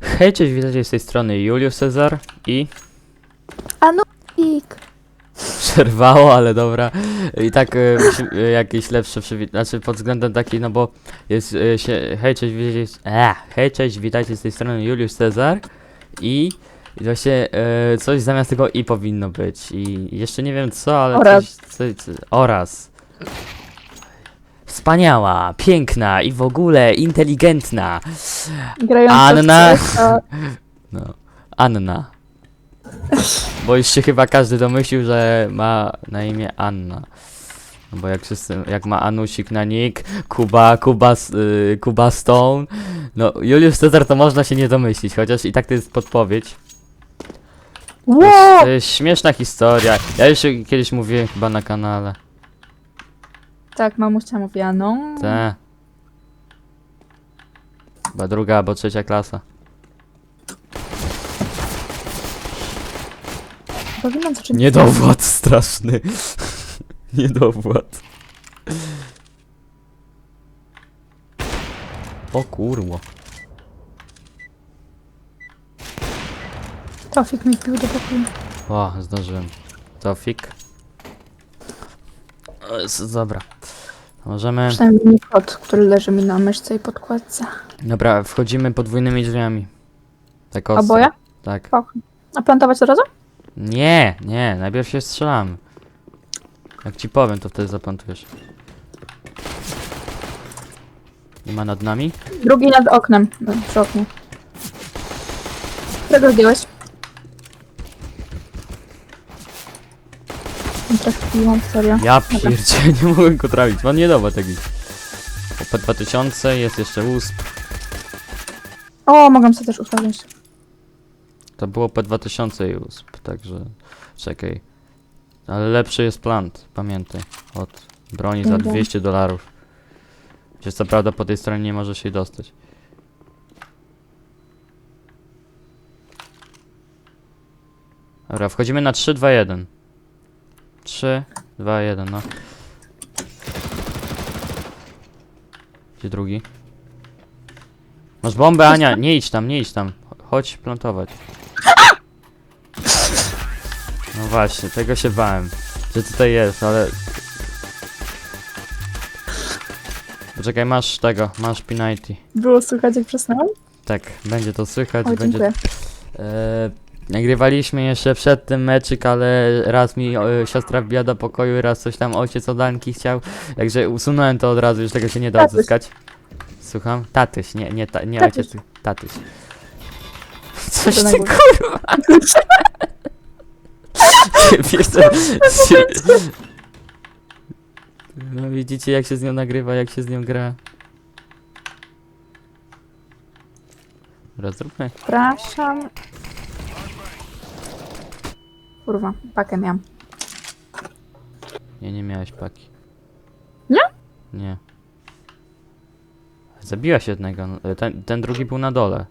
Hej, cześć, witajcie z tej strony Julius Cezar i Anupik. przerwało, ale dobra. I tak e, musi- e, jakieś lepsze przywitanie, znaczy pod względem taki, no bo jest e, się, hej, cześć, witajcie, e, hej, cześć, witajcie z tej strony Julius Cezar i i właśnie e, coś zamiast tego i powinno być i jeszcze nie wiem co, ale Oraz. coś, coś, coś oraz. Wspaniała, piękna i w ogóle inteligentna Grająca Anna. w CS-a. No, Anna. Bo już się chyba każdy domyślił, że ma na imię Anna. No bo jak wszyscy, jak ma Anusik na nick, Kuba, Kuba, S- y, Kuba Stone, no Julius Cezar to można się nie domyślić, chociaż i tak to jest podpowiedź. To jest, Wow! to jest śmieszna historia. Ja już kiedyś mówiłem chyba na kanale. Tak, mamusia mówiła, no. Te. Chyba druga albo trzecia klasa. Powinnam zacząć... Niedowład straszny. Niedowład. O kurło. Tofik mi wbił do pokoju. O, zdążyłem. Tofik. O, jest- Dobra. Możemy... Przynajmniej kot, który leży mi na myszce i podkładce. Dobra, wchodzimy podwójnymi drzwiami. Tak ostro. Oboje? Tak. Ok. A plantować od razu? Nie, nie, najpierw się strzelamy. Jak ci powiem, to wtedy zaplantujesz. Nie ma nad nami? Drugi nad oknem. No, przy oknie. Którego zdjąłeś? Nie Trafiłam, serio. Ja pierdzie, nie mogłem go trafić. Mam niedowład jakiś. Po P2000 jest jeszcze USP. O, mogę sobie też ustawić. To było P2000 i USP, także czekaj. Ale lepszy jest plant, pamiętaj. Od broni za Dobra. 200 dolarów. Gdzie co prawda po tej stronie nie może się dostać. Dobra, wchodzimy na 3, 2, 1. 3, 2, 1, no. Gdzie drugi? Masz bombę, Ania, nie idź tam, nie idź tam. Chodź plantować. No właśnie, tego się bałem, że tutaj jest, ale... Poczekaj, masz tego, masz Pinity. Było słychać jak przesnąłem? Tak, będzie to słychać, Oj, będzie... dziękuję. E, nagrywaliśmy jeszcze przed tym meczyk, ale raz mi e, siostra wbija do pokoju, raz coś tam ojciec od Anki chciał, także usunąłem to od razu, już tego się nie da Tatuś. odzyskać. Słucham? Tatyś, nie, nie, ta, nie Tatuś. ojciec, tatyś. Coś na ty kurwa! Wiesz co? No widzicie jak się z nią nagrywa, jak się z nią gra. Dobra, zróbmy. Przepraszam. Kurwa, pakę miałam. Nie, nie miałeś paki. Nie? Nie. Zabiłaś jednego. Ten, ten drugi był na dole.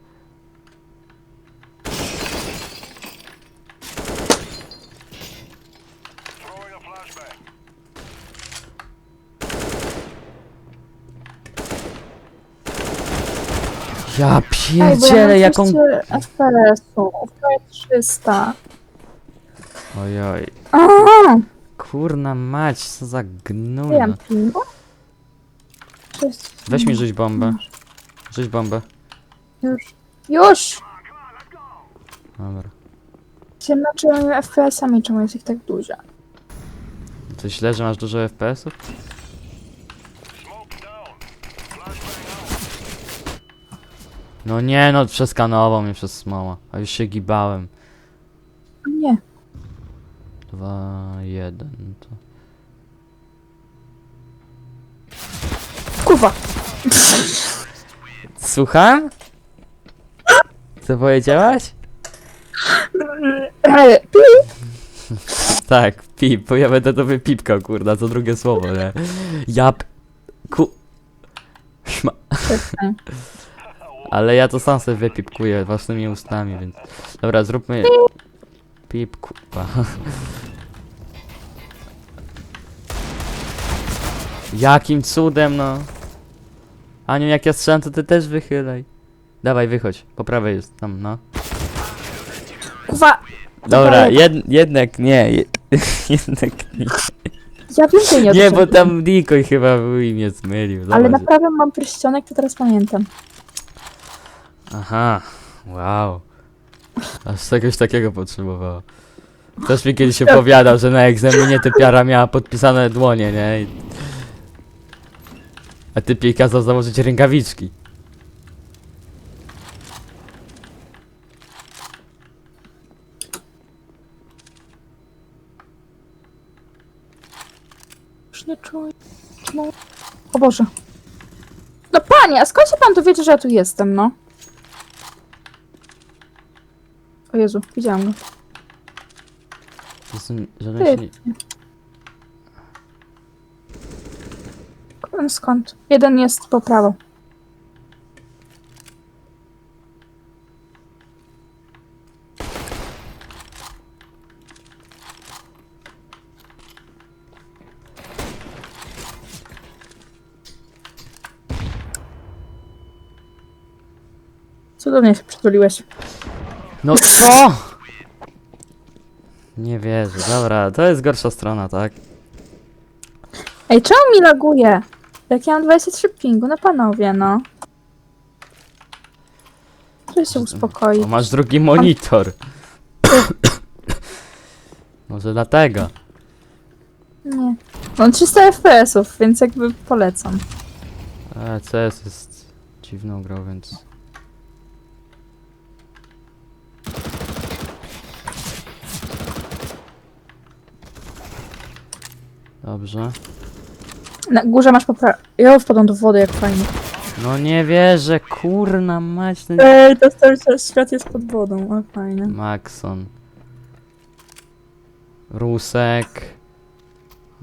Ja pierdzielę, ja jaką... mam 200 FPS-u, prawie 300. Ojoj. Kurna mać, co za gnój. no. pingu? Sześć. Weź mi rzuć bombę. Rzuć bombę. Już. Już! Dobra. Się męczyłem FPS-ami, czemu jest ich tak dużo. To źle, że masz dużo FPS-ów? No nie, no przeskanował mnie przez smoła. A już się gibałem. Nie. Dwa, jeden, to... Kurwa. Słucham? Co powiedziałaś? Ej, Tak, pip, bo ja będę to wypipkał, kurda, co drugie słowo, nie? Ja p... Ku... Szma... Ale ja to sam sobie wypipkuję własnymi ustami, więc... Dobra, zróbmy... Pip, kurwa. Jakim cudem, no. Aniu, jak ja strzelam, to ty też wychylaj. Dawaj, wychodź. Po prawej jest, tam, no. Kuwa, Dobra, jed, jednak nie. Je, jednak nie. ja więcej nie Nie, bo tam Dikoy chyba był i mnie zmylił. Ale Zobacz. naprawdę mam pierścionek, to teraz pamiętam. Aha, wow. Aż czegoś takiego potrzebowało. Ktoś mi kiedyś opowiadał, że na egzaminie typiara miała podpisane dłonie, nie? I... A typ jej kazał założyć rękawiczki. Już nie czuję. No. O Boże. No panie, a skąd się pan dowiedział, że ja tu jestem, no? O Jezu, widziałam go. Jestem, Ty. myśli... Kurwa, Skąd? Jeden jest po prawo. Cudownie się przytuliłeś. No co? Nie wierzę, dobra, to jest gorsza strona, tak? Ej, czemu mi laguje? Jak ja mam 23 pingu, no panowie, no. Proszę się uspokoić. Bo masz drugi monitor. Może dlatego. Nie. Mam 300 FPS-ów, więc jakby polecam. E, CS jest dziwną grą, więc... Dobrze. Na górze masz popra... Ja wpadam do wody, jak fajnie. No nie wierzę, kurna mać ten... Ej, to cały czas świat jest pod wodą, o fajnie. Maxon. Rusek.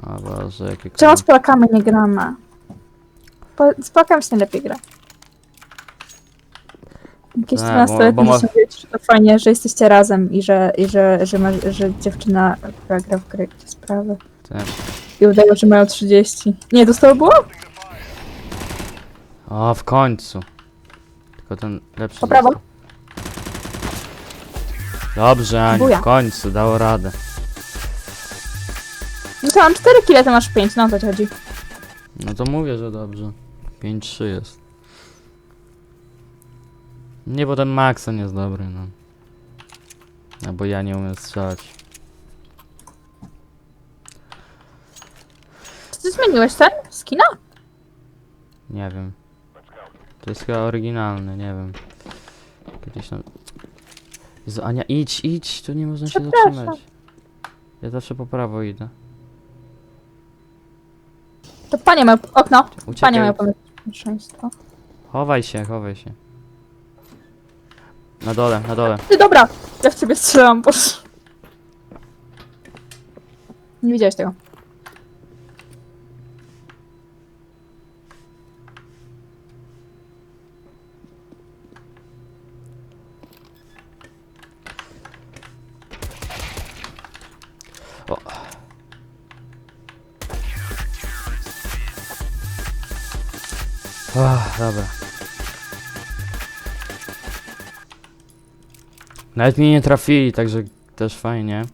O Boże, jakie Czemu z Polakami nie gramy? Po, z Polakami się najlepiej gra. Jakieś Tak, bo- 14 bo ma- to fajnie, że jesteście razem i że, i że, że, ma, że dziewczyna, która gra w gry, sprawy. Tak. I udają, że mają 30. Nie, dostało było? O, w końcu. Tylko ten lepszy Po prawo? został. Dobrze, Aniu, Buja. w końcu, dało radę. No to mam 4 kile, to masz 5, no o co ci chodzi? No to mówię, że dobrze. 5-3 jest. Nie, bo ten Maxon jest dobry, no. No bo ja nie umiem strzelać. Ty zmieniłeś ten? Skina? Nie wiem. To jest chyba oryginalny, nie wiem. Kiedyś tam... Jezu, Ania, idź, idź, tu nie można się Przepraszam. zatrzymać. Ja zawsze po prawo idę. To panie mają okno. Panie Uciekaj. mają pierwszeństwo. Chowaj się, chowaj się. Na dole, na dole. Ty dobra, ja w ciebie strzelam, boże. Nie widziałeś tego. Ach, dobra. Nawet mnie nie trafili, także też fajnie.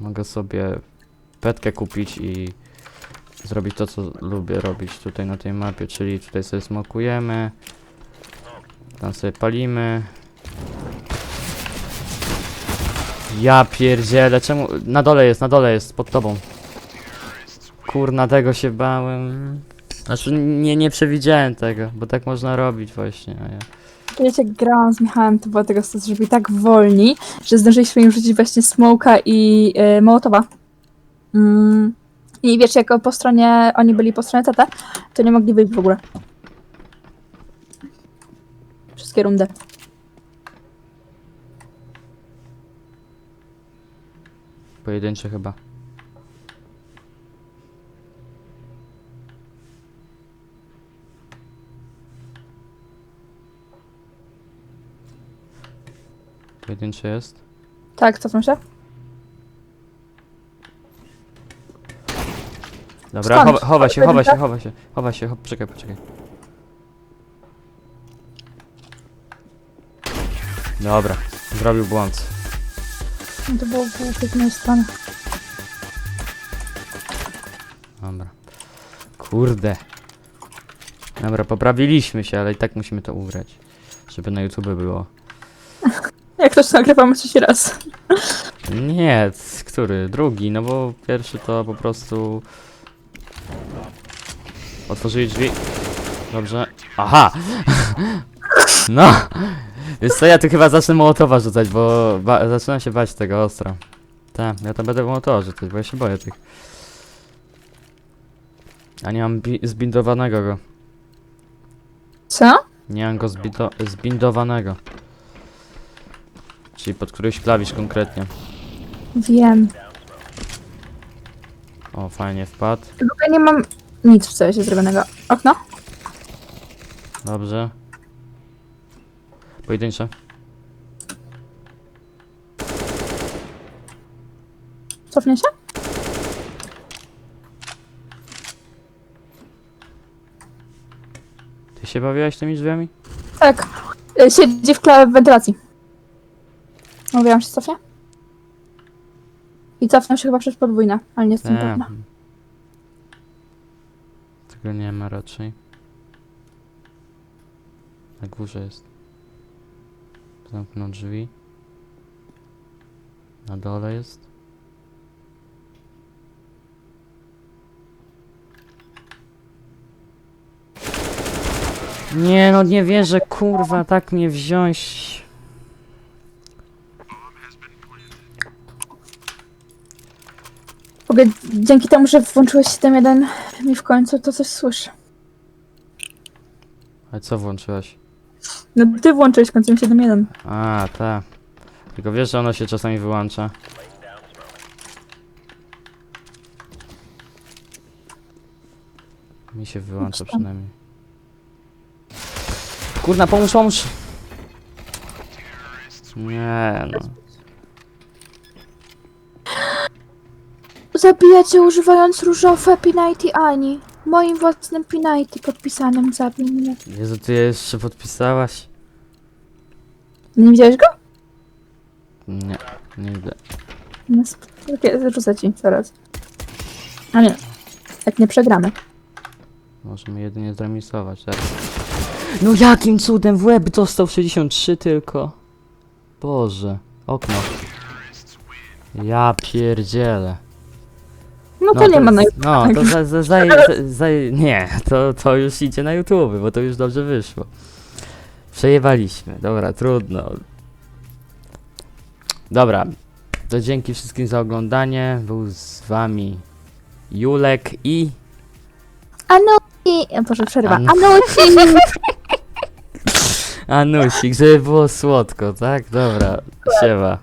Mogę sobie petkę kupić i zrobić to, co lubię robić tutaj na tej mapie, czyli tutaj sobie smokujemy, tam sobie palimy. Ja pierdzielę, czemu... Na dole jest, na dole jest, pod tobą. Kurna, tego się bałem. Znaczy, nie, nie przewidziałem tego, bo tak można robić właśnie, a ja... Kiedyś jak grałam z Michałem, to było tego stosu, że byli tak wolni, że zdążyliśmy im rzucić właśnie smoka i y, mołotowa. Mm. I wiesz, jak po stronie, oni byli po stronie TT, to nie mogli wyjść w ogóle. Wszystkie rundy. Pojedyncze chyba. Pojedyncze jest? Tak, cofam się. Dobra, Skąd? chowa, chowa się, chowa się, chowa się, chowa się, chop, poczekaj, poczekaj. Dobra, zrobił błąd. No to było głupie z mojej strony. Dobra. Kurde. Dobra, poprawiliśmy się, ale i tak musimy to ugrać. Żeby na YouTube było. Jak ktoś nagrywamy trzeci raz. Nie, c- który? Drugi, no bo pierwszy to po prostu... Otworzyli drzwi. Dobrze. Aha! No! Wiesz co, ja tu chyba zacznę Mołotowa rzucać, bo ba zaczynam się bać tego ostro. Tak, ja to będę Mołotowa rzucać, bo ja się boję tych. A nie mam bi- zbindowanego go. Co? Nie mam go zbido zbindowanego. Czyli pod któryś klawisz konkretnie. Wiem. O, fajnie wpadł. Tylko ja nie mam nic w sensie zrobionego. Okno? Dobrze. Pojedyncze. Cofnie się? Ty się bawiłaś tymi drzwiami? Tak. Y, Siedzi w, w wentylacji. Mówiłam, że cofnie? I cofnę się chyba przez podwójne, ale nie jestem pewna. Tego nie ma raczej. Na górze jest. Zamknął drzwi. Na dole jest. Nie no, nie wierzę, kurwa, tak mnie wziąć. Ogóle dzięki temu, że włączyłeś 7.1 mi w końcu, to coś słyszę. Ale co włączyłaś? No ty włączyłeś w końcu 7.1. A, tak. Tylko wiesz, że ono się czasami wyłącza. Mi się wyłącza przynajmniej. Kurna, pomóż, pomóż! Nie no. Zabijacie używając różowe Pinajty Ani. Moim własnym Pinajty podpisanym zabij mnie. Jezu, ty jeszcze podpisałaś? Nie widziałeś go? Nie, nigdy. No, sp- Takie, rzucę ci zaraz. A nie. Jak nie przegramy. Możemy jedynie zremisować, tak? No jakim cudem w łeb dostał 63 tylko? Boże, okno. Ja pierdzielę. No to nie ma na No, to za, za, za, za, za, Nie, to, to już idzie na YouTube, bo to już dobrze wyszło. Przejewaliśmy, dobra, trudno. Dobra, to dzięki wszystkim za oglądanie. Był z wami Julek i... Anusi! Boże, przerwa. Anu- Anusi! Anusik, żeby było słodko, tak? Dobra, siewa.